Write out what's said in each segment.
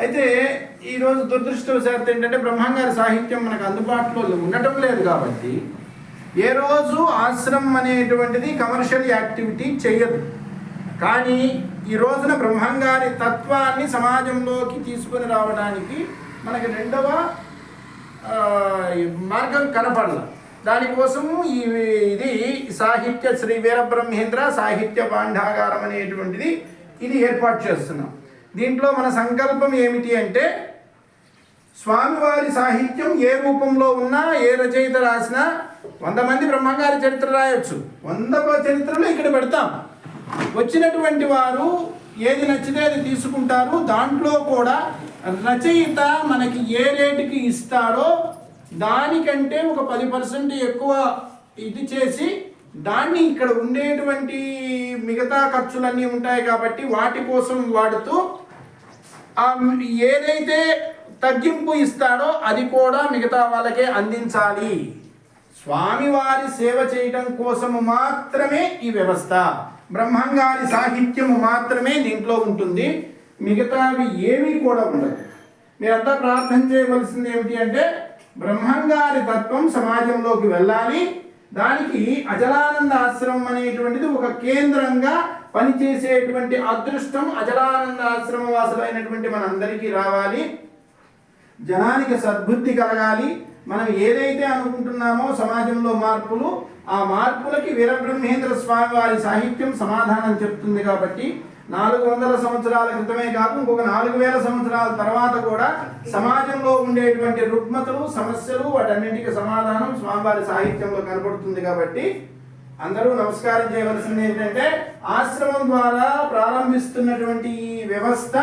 అయితే ఈరోజు దురదృష్టవశాత్తు ఏంటంటే బ్రహ్మంగారి సాహిత్యం మనకు అందుబాటులో ఉండటం లేదు కాబట్టి ఏ రోజు ఆశ్రమం అనేటువంటిది కమర్షియల్ యాక్టివిటీ చేయదు. కానీ ఈ రోజున బ్రహ్మంగారి తత్వాన్ని సమాజంలోకి తీసుకుని రావడానికి మనకి రెండవ మార్గం కనపడదు దానికోసము ఈ ఇది సాహిత్య శ్రీ వీరబ్రహ్మేంద్ర సాహిత్య భాండాగారం అనేటువంటిది ఇది ఏర్పాటు చేస్తున్నాం. దీంట్లో మన సంకల్పం ఏమిటి అంటే స్వామివారి సాహిత్యం ఏ రూపంలో ఉన్నా ఏ రచయిత రాసినా వంద మంది బ్రహ్మంగారి చరిత్ర రాయొచ్చు. వంద చరిత్రలు ఇక్కడ పెడతాం. వచ్చినటువంటి వారు ఏది నచ్చితే అది తీసుకుంటారు. దాంట్లో కూడా రచయిత మనకి ఏ రేటుకి ఇస్తాడో దానికంటే ఒక పది పర్సెంట్ ఎక్కువ ఇది చేసి దాన్ని ఇక్కడ ఉండేటువంటి మిగతా ఖర్చులన్నీ ఉంటాయి కాబట్టి వాటి కోసం వాడుతూ ఏదైతే తగ్గింపు ఇస్తాడో అది కూడా మిగతా వాళ్ళకే అందించాలి. స్వామివారి సేవ చేయటం కోసము మాత్రమే ఈ వ్యవస్థ. బ్రహ్మంగారి సాహిత్యము మాత్రమే దీంట్లో ఉంటుంది. మిగతావి ఏమీ కూడా ఉండదు. మీరంతా ప్రార్థన చేయవలసింది ఏమిటి అంటే బ్రహ్మంగారి తత్వం సమాజంలోకి వెళ్ళాలి. దానికి అజలానంద ఆశ్రమం అనేటువంటిది ఒక కేంద్రంగా పనిచేసేటువంటి అదృష్టం అజలానంద ఆశ్రమ వాసులైనటువంటి మనందరికీ రావాలి. జనానికి సద్బుద్ధి కలగాలి. మనం ఏదైతే అనుకుంటున్నామో సమాజంలో మార్పులు ఆ మార్పులకి వీరబ్రహ్మేంద్ర స్వామి వారి సాహిత్యం సమాధానం చెప్తుంది కాబట్టి నాలుగు వందల సంవత్సరాల క్రితమే కాదు ఇంకొక నాలుగు వేల సంవత్సరాల తర్వాత కూడా సమాజంలో ఉండేటువంటి రుగ్మతలు సమస్యలు వాటన్నింటికి సమాధానం స్వామివారి సాహిత్యంలో కనపడుతుంది కాబట్టి అందరూ నమస్కారం చేయవలసింది ఏంటంటే ఆశ్రమం ద్వారా ప్రారంభిస్తున్నటువంటి ఈ వ్యవస్థ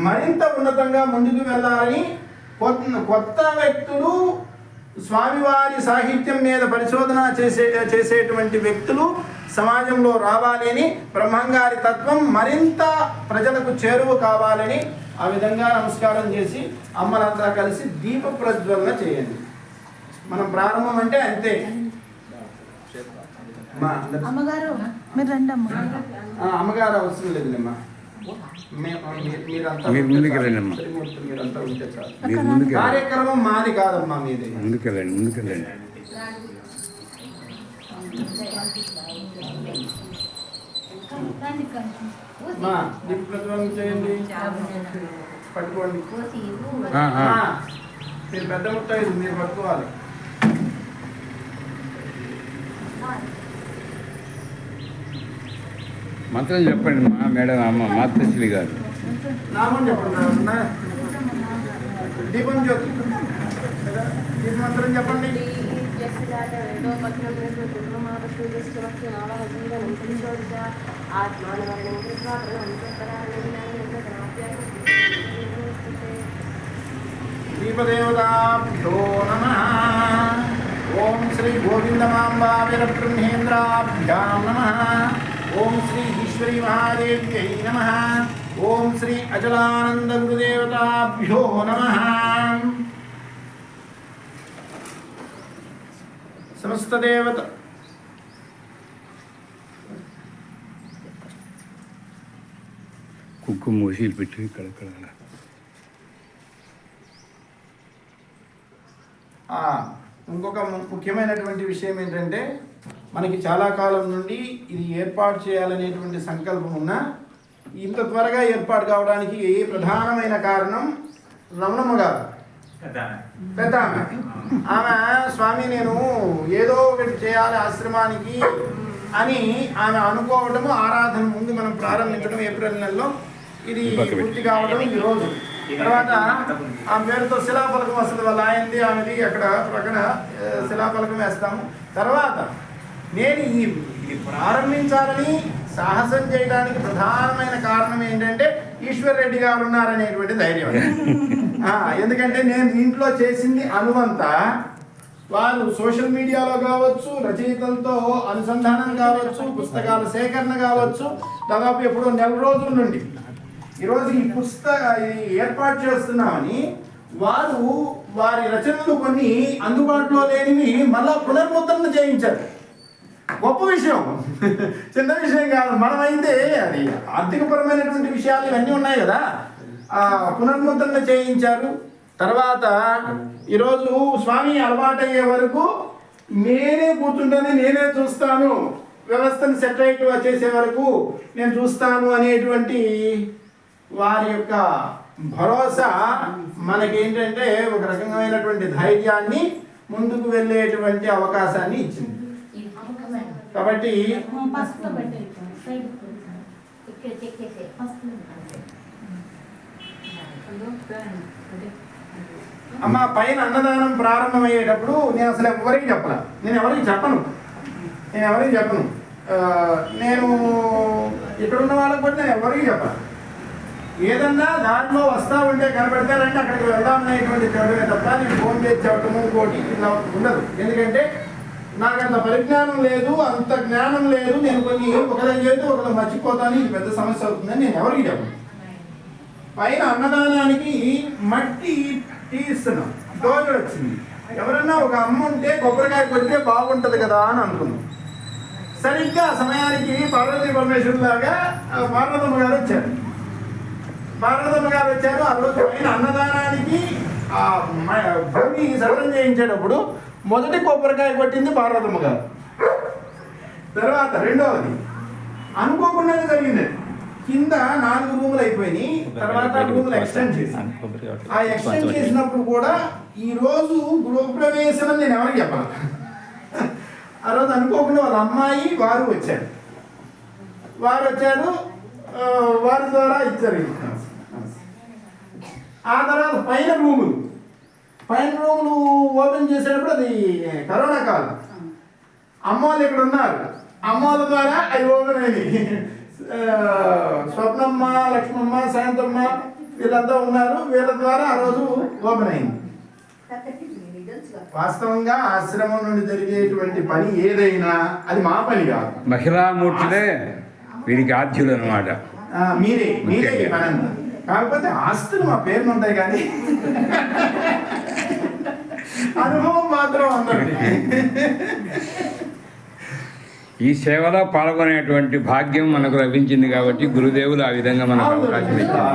మరింత ఉన్నతంగా ముందుకు వెళ్ళాలని కొత్త కొత్త వ్యక్తులు స్వామివారి సాహిత్యం మీద పరిశోధన చేసే చేసేటువంటి వ్యక్తులు సమాజంలో రావాలి అని బ్రహ్మంగారి తత్వం మరింత ప్రజలకు చేరువ కావాలని ఆ విధంగా నమస్కారం చేసి అమ్మలంతా కలిసి దీప ప్రజ్వలన చేయండి. మనం ప్రారంభం అంటే అంతే. అమ్మగారు మీరు రండి అమ్మ ఆ, అమ్మగారు అవసరం లేదులేమ్మా. మీరు ఉంటే ముందుకు చాలు. రండమ్మా. త్రిమూర్తులు మీరంతా ఉంటే చాలు. మీరు ముందుకెళ్ళండి కార్యక్రమం మాది కాదమ్మా మీది ముందుకెళ్ళండి ముందుకెళ్ళండి మా దీప ప్రజ్వలన చేయండి పట్టుకోండి ఆ, ఆ. ఆ, మీరు పెద్ద ముట్టాయి మీరు పట్టుకోవాలి మంత్రం చెప్పండి మా మేడం అమ్మ మాతశ్రీ గారు. నామం చెప్పండి. దీపం జ్యోతి మంత్రం చెప్పండి. దీపదేవతాభ్యో నమ. ఓం శ్రీ గోవిందమాంబా వీరబ్రహ్మేంద్రాభ్యాం నమ. ఓం శ్రీ ఈశ్వరీ మహాదేవ్యై నమ. ఓం శ్రీ అచలానంద గురుదేవతాభ్యో నమ. సమస్త దేవత కుక్కుమ మూసీలు పెట్టి ఇక్కడ ఇంకొక ముఖ్యమైనటువంటి విషయం ఏంటంటే మనకి చాలా కాలం నుండి ఇది ఏర్పాటు చేయాలనేటువంటి సంకల్పం ఉన్నా ఇంత త్వరగా ఏర్పాటు కావడానికి ఏ ప్రధానమైన కారణం రమణమ్మ గారు. పెద్ద ఆమె ఆమె స్వామి నేను ఏదో ఒకటి చేయాలి ఆశ్రమానికి అని ఆమె అనుకోవటము ఆరాధన ముందు మనం ప్రారంభించడం ఏప్రిల్ నెలలో. ఇది పూర్తి కావడం ఈ రోజు. తర్వాత ఆ పేరుతో శిలాఫలకం వస్తుంది వాళ్ళ ఆయనది ఆమెది అక్కడ ప్రక్కన శిలాఫలకం వేస్తాము. తర్వాత నేను ఈ ఇది ప్రారంభించాలని సాహసం చేయడానికి ప్రధానమైన కారణం ఏంటంటే ఈశ్వర్ రెడ్డి గారు ఉన్నారనేటువంటి ధైర్యం ఎందుకంటే నేను ఇంట్లో చేసింది అనువంతా. వారు సోషల్ మీడియాలో కావచ్చు రచయితలతో అనుసంధానం కావచ్చు పుస్తకాల సేకరణ కావచ్చు దాదాపు ఎప్పుడో నెల రోజుల నుండి. ఈరోజు ఈ పుస్తక ఈ ఏర్పాటు చేస్తున్నామని వారు వారి రచనలు కొన్ని అందుబాటులో లేనివి మళ్ళా పునర్ముద్రణ చేయించారు. గొప్ప విషయం. చిన్న విషయం కాదు మనమైతే అది ఆర్థికపరమైనటువంటి విషయాలు ఇవన్నీ ఉన్నాయి కదా. పునర్ముద్రణ చేయించారు. తర్వాత ఈరోజు స్వామి అలవాటయ్యే వరకు నేనే కూర్చుంటాను నేనే చూస్తాను. వ్యవస్థను సెటరేట్ చేసే వరకు నేను చూస్తాను అనేటువంటి వారి యొక్క భరోసా మనకేంటంటే ఒక రకమైనటువంటి ధైర్యాన్ని ముందుకు వెళ్ళేటువంటి అవకాశాన్ని ఇచ్చింది. కాబట్టి అమ్మ పైన అన్నదానం ప్రారంభమయ్యేటప్పుడు నేను అసలు ఎవరికి చెప్పను నేను ఎవరికి చెప్పను. నేను ఎవరికి చెప్పను. నేను ఇక్కడ ఉన్న వాళ్ళకి కూడా నేను ఎవరికి చెప్పను ఏదన్నా దాంట్లో వస్తా ఉంటే కనబడతారంటే అక్కడికి వెళ్దాం అనేటువంటి తప్ప నేను ఫోన్ చేసి చెప్పటము ఇంకోటి ఇట్లా ఉండదు. ఎందుకంటే నాకు అంత పరిజ్ఞానం లేదు అంత జ్ఞానం లేదు. నేను కొన్ని ఒకరి చేస్తే ఒకరు మర్చిపోతాను. ఇది పెద్ద సమస్య అవుతుందని నేను ఎవరికి చెప్పను. పైన అన్నదానానికి మట్టి తీస్తున్నాను డోర్ వచ్చింది. ఎవరన్నా ఒక అమ్మ ఉంటే కొబ్బరికాయ కొడితే బాగుంటుంది కదా అని అనుకున్నాం. సరిగ్గా సమయానికి పార్వతీ పరమేశ్వరు లాగా పార్వతమ్మ గారు వచ్చారు. పార్వతమ్మ గారు వచ్చారు. ఆ రోజు పైన అన్నదానానికి ఆ భూమి సవరం చేయించేటప్పుడు మొదటి కొబ్బరికాయ కొట్టింది పార్వతమ్మ గారు. తర్వాత రెండవది అనుకోకుండానే జరిగింది. కింద నాలుగు రూములు అయిపోయినాయి తర్వాత రూములు ఎక్స్టెండ్ చేసి ఆ ఎక్స్టెండ్ చేసినప్పుడు కూడా ఈ రోజు గృహప్రవేశం అని నేను ఎవరికి చెప్పాలి ఆ రోజు అనుకోకుండా వాళ్ళ అమ్మాయి వారు వచ్చారు. వారు వచ్చారు వారి ద్వారా ఇచ్చారు ఆ తర్వాత పైన రూములు. పైన రూములు ఓపెన్ చేసేటప్పుడు అది కరోనా కాలం. అమ్మ వాళ్ళు ఇక్కడ ఉన్నారు. అమ్మ వాళ్ళ ద్వారా అవి ఓపెన్ అయినాయి. ఆ, స్వప్నమ్మ లక్ష్మమ్మ శాంతమ్మ వీళ్ళంతా ఉన్నారు. వీళ్ళ ద్వారా ఆ రోజు ఓపెన్ అయింది. వాస్తవంగా ఆశ్రమం నుండి జరిగేటువంటి పని ఏదైనా అది మా పని కాదు. మహిళామూర్తులే వీరికి ఆద్యులు అనమాట మీరే మీరే కాకపోతే ఆస్తులు మా పేరును ఉంటాయి కానీ. ఈ సేవలో పాల్గొనేటువంటి భాగ్యం మనకు లభించింది కాబట్టి గురుదేవులు ఆ విధంగా మనకు అవకాశం ఇచ్చారు.